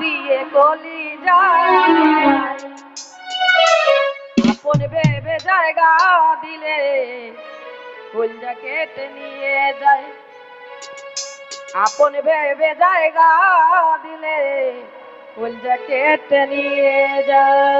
দিয়ে কলি যায়। আপন ভেবে জায়গা দিলে কলজা কেটে নিয়ে যায়। আপন ভেবে জায়গা দিলে কলজা কেটে নিয়ে যায়।